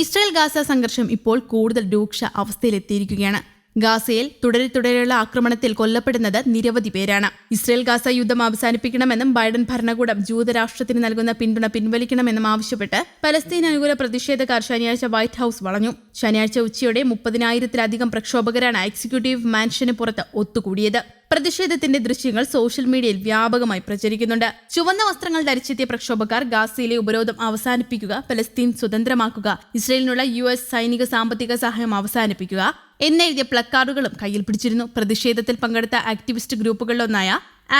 Israel Gaza സംഘർഷം ഇപ്പോൾ കൂടുതൽ രൂക്ഷ അവസ്ഥയിലെത്തിയിരിക്കുകയാണ്. ഗാസയിൽ തുടരെ തുടരെയുള്ള ആക്രമണത്തിൽ കൊല്ലപ്പെടുന്നത് നിരവധി പേരാണ്. ഇസ്രായേൽ ഗാസ യുദ്ധം അവസാനിപ്പിക്കണമെന്നും ബൈഡൻ ഭരണകൂടം ജൂതരാഷ്ട്രത്തിന് നൽകുന്ന പിന്തുണ പിൻവലിക്കണമെന്നും ആവശ്യപ്പെട്ട് പലസ്തീൻ അനുകൂല പ്രതിഷേധക്കാർ ശനിയാഴ്ച വൈറ്റ് ഹൌസ് വളഞ്ഞു. ശനിയാഴ്ച ഉച്ചയോടെ മുപ്പതിനായിരത്തിലധികം പ്രക്ഷോഭകരാണ് എക്സിക്യൂട്ടീവ് മാൻഷന് പുറത്ത് ഒത്തുകൂടിയത്. പ്രതിഷേധത്തിന്റെ ദൃശ്യങ്ങൾ സോഷ്യൽ മീഡിയയിൽ വ്യാപകമായി പ്രചരിക്കുന്നുണ്ട്. ചുവന്ന വസ്ത്രങ്ങൾ ധരിച്ചെത്തിയ പ്രക്ഷോഭക്കാർ ഗാസയിലെ ഉപരോധം അവസാനിപ്പിക്കുക പലസ്തീൻ സ്വതന്ത്രമാക്കുക ഇസ്രയേലിനുള്ള യു എസ് സൈനിക സാമ്പത്തിക സഹായം അവസാനിപ്പിക്കുക എന്നെഴുതിയ പ്ലക്കാർഡുകളും കയ്യിൽ പിടിച്ചിരുന്നു. പ്രതിഷേധത്തിൽ പങ്കെടുത്ത ആക്ടിവിസ്റ്റ് ഗ്രൂപ്പുകളിലൊന്നായ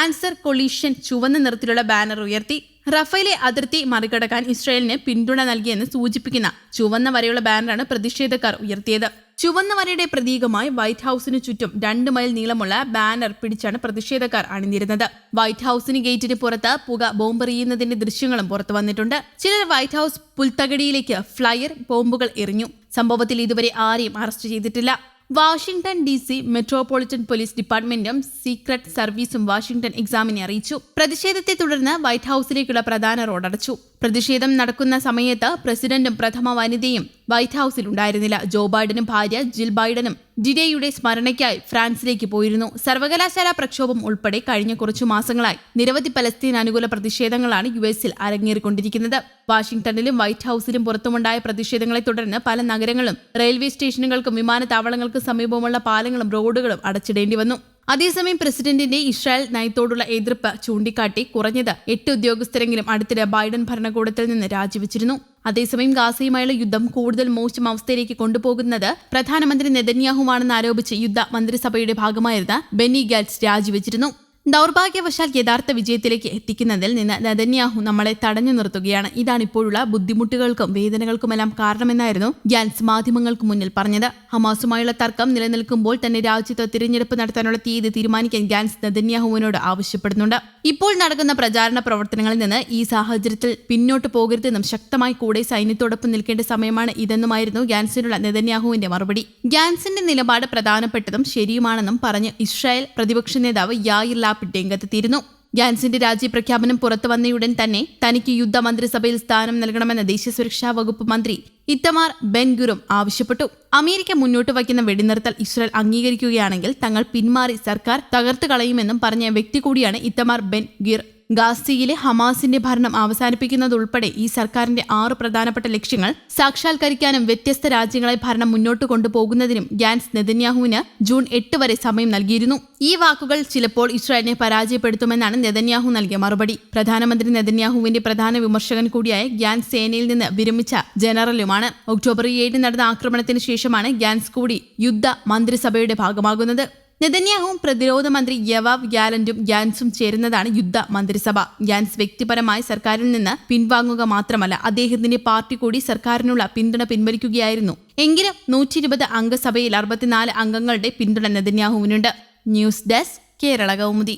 ആൻസർ കൊളീഷ്യൻ ചുവന്ന നിറത്തിലുള്ള ബാനർ ഉയർത്തി റഫേലെ അതിർത്തി മറികടക്കാൻ ഇസ്രായേലിന് പിന്തുണ നൽകിയെന്ന് സൂചിപ്പിക്കുന്ന ചുവന്ന വരെയുള്ള ബാനറാണ് പ്രതിഷേധക്കാർ ഉയർത്തിയത്. ചുവന്ന വരയുടെ പ്രതീകമായി വൈറ്റ് ഹൌസിന് ചുറ്റും രണ്ട് മൈൽ നീളമുള്ള ബാനർ പിടിച്ചാണ് പ്രതിഷേധക്കാർ അണിനിരുന്നത്. വൈറ്റ് ഹൌസിന് ഗേറ്റിന് പുറത്ത് പുക ബോംബെറിയുന്നതിന്റെ ദൃശ്യങ്ങളും പുറത്തു വന്നിട്ടുണ്ട്. ചിലർ വൈറ്റ് ഹൌസ് പുൽത്തകടിയിലേക്ക് ഫ്ലയർ ബോംബുകൾ എറിഞ്ഞു. സംഭവത്തിൽ ഇതുവരെ ആരെയും അറസ്റ്റ് ചെയ്തിട്ടില്ല. Washington D C metropolitan police ഡിപ്പാർട്ട്മെന്റും secret സർവീസും വാഷിംഗ്ടൺ എക്സാമിനെ അറിയിച്ചു. പ്രതിഷേധത്തെ തുടർന്ന് വൈറ്റ് ഹൌസിലേക്കുള്ള പ്രധാന റോഡ് അടച്ചു പ്രതിഷേധം നടക്കുന്ന സമയത്ത് പ്രസിഡന്റും പ്രഥമ വനിതയും വൈറ്റ് ഹൌസിൽ ഉണ്ടായിരുന്നില്ല ജോ ബൈഡനും ഭാര്യ ജിൽ ബൈഡനും ഡിഡേയുടെ സ്മരണയ്ക്കായി ഫ്രാൻസിലേക്ക് പോയിരുന്നു. സർവകലാശാല പ്രക്ഷോഭം ഉൾപ്പെടെ കഴിഞ്ഞ കുറച്ചു മാസങ്ങളായി. നിരവധി പലസ്തീൻ അനുകൂല പ്രതിഷേധങ്ങളാണ് യു എസിൽ അരങ്ങേറിക്കൊണ്ടിരിക്കുന്നത്. വാഷിംഗ്ടണിലും വൈറ്റ് ഹൌസിലും പുറത്തുമുണ്ടായ പ്രതിഷേധങ്ങളെ തുടർന്ന് പല നഗരങ്ങളും റെയിൽവേ സ്റ്റേഷനുകൾക്കും വിമാനത്താവളങ്ങൾക്കും സമീപമുള്ള പാലങ്ങളും റോഡുകളും അടച്ചിടേണ്ടി വന്നു. അതേസമയം പ്രസിഡന്റിന്റെ ഇസ്രായേൽ നയത്തോടുള്ള എതിർപ്പ് ചൂണ്ടിക്കാട്ടി കുറഞ്ഞത് എട്ട് ഉദ്യോഗസ്ഥരെങ്കിലും അടുത്തിടെ ബൈഡൻ ഭരണകൂടത്തിൽ നിന്ന് രാജിവെച്ചിരുന്നു. അതേസമയം ഗാസയുമായുള്ള യുദ്ധം കൂടുതൽ മോശം അവസ്ഥയിലേക്ക് കൊണ്ടുപോകുന്നത് പ്രധാനമന്ത്രി നെതന്യാഹുവാണെന്ന് ആരോപിച്ച് യുദ്ധ മന്ത്രിസഭയുടെ ഭാഗമായിരുന്ന ബെന്നി ഗാറ്റ്സ് രാജിവെച്ചിരുന്നു. ദൗർഭാഗ്യവശാൽ യഥാർത്ഥ വിജയത്തിലേക്ക് എത്തിക്കുന്നതിൽ നിന്ന് നദന്യാഹു നമ്മളെ തടഞ്ഞു നിർത്തുകയാണ്. ഇതാണ് ഇപ്പോഴുള്ള ബുദ്ധിമുട്ടുകൾക്കും വേദനകൾക്കുമെല്ലാം കാരണമെന്നായിരുന്നു ഗ്യാൻസ് മാധ്യമങ്ങൾക്ക് മുന്നിൽ പറഞ്ഞത്. ഹമാസുമായുള്ള തർക്കം നിലനിൽക്കുമ്പോൾ തന്നെ രാജ്യത്ത് തിരഞ്ഞെടുപ്പ് നടത്താനുള്ള തീയതി തീരുമാനിക്കാൻ ഗ്യാൻസ് നദന്യാഹുവിനോട് ആവശ്യപ്പെടുന്നുണ്ട്. ഇപ്പോൾ നടക്കുന്ന പ്രചാരണ പ്രവർത്തനങ്ങളിൽ നിന്ന് ഈ സാഹചര്യത്തിൽ പിന്നോട്ട് പോകരുതെന്നും ശക്തമായി കൂടെ സൈന്യത്തോടൊപ്പം നിൽക്കേണ്ട സമയമാണ് ഇതെന്നുമായിരുന്നു ഗ്യാൻസിനുള്ള നെതന്യാഹുവിന്റെ മറുപടി. ഗ്യാൻസിന്റെ നിലപാട് പ്രധാനപ്പെട്ടതും ശരിയുമാണെന്നും പറഞ്ഞ് ഇസ്രായേൽ പ്രതിപക്ഷ നേതാവ് യായിർ ലാപ്പിഡ് രംഗത്തെത്തിയിരുന്നു ജാൻസിന്റെ രാജ്യപ്രഖ്യാപനം പുറത്തു വന്നയുടൻ തന്നെ തനിക്ക് യുദ്ധ മന്ത്രിസഭയിൽ സ്ഥാനം നൽകണമെന്ന് ദേശീയ സുരക്ഷാ വകുപ്പ് മന്ത്രി ഇത്തമാർ ബെൻഗുറും ആവശ്യപ്പെട്ടു. അമേരിക്ക മുന്നോട്ട് വയ്ക്കുന്ന വെടിനിർത്തൽ ഇസ്രായേൽ അംഗീകരിക്കുകയാണെങ്കിൽ തങ്ങൾ പിന്മാറി സർക്കാർ തകർത്തു കളയുമെന്നും പറഞ്ഞ വ്യക്തി കൂടിയാണ് ഇത്തമാർ ബെൻ ഗിർ. ഗാസയിലെ ഹമാസിന്റെ ഭരണം അവസാനിപ്പിക്കുന്നതുൾപ്പെടെ ഈ സർക്കാരിന്റെ ആറ് പ്രധാനപ്പെട്ട ലക്ഷ്യങ്ങൾ സാക്ഷാത്കരിക്കാനും വ്യത്യസ്ത രാജ്യങ്ങളെ ഭരണം മുന്നോട്ട് കൊണ്ടുപോകുന്നതിനും ഗാൻസ് നെതന്യാഹുവിന് ജൂൺ എട്ട് വരെ സമയം നൽകിയിരുന്നു. ഈ വാക്കുകൾ ചിലപ്പോൾ ഇസ്രായേലിനെ പരാജയപ്പെടുത്തുമെന്നാണ് നെതന്യാഹു നൽകിയ മറുപടി. പ്രധാനമന്ത്രി നെതന്യാഹുവിന്റെ പ്രധാന വിമർശകൻ കൂടിയായ ഗ്യാൻസ് സേനയിൽ നിന്ന് വിരമിച്ച ജനറലുമാണ്. ഒക്ടോബർ ഏഴ് നടന്ന ആക്രമണത്തിന് ശേഷമാണ് ഗ്യാൻസ് കൂടി യുദ്ധ മന്ത്രിസഭയുടെ ഭാഗമാകുന്നത്. നെതന്യാഹുവും പ്രതിരോധ മന്ത്രി യവാവ് ഗ്യാലന്റും ഗ്യാൻസും ചേരുന്നതാണ് യുദ്ധ മന്ത്രിസഭ. ഗ്യാൻസ് വ്യക്തിപരമായി സർക്കാരിൽ നിന്ന് പിൻവാങ്ങുക മാത്രമല്ല അദ്ദേഹത്തിന്റെ പാർട്ടി കൂടി സർക്കാരിനുള്ള പിന്തുണ പിൻവലിക്കുകയായിരുന്നു. എങ്കിലും നൂറ്റി ഇരുപത് അംഗസഭയിൽ അറുപത്തിനാല് അംഗങ്ങളുടെ പിന്തുണ നെതന്യാഹുവിനുണ്ട്. News desk Kerala Kaumudi.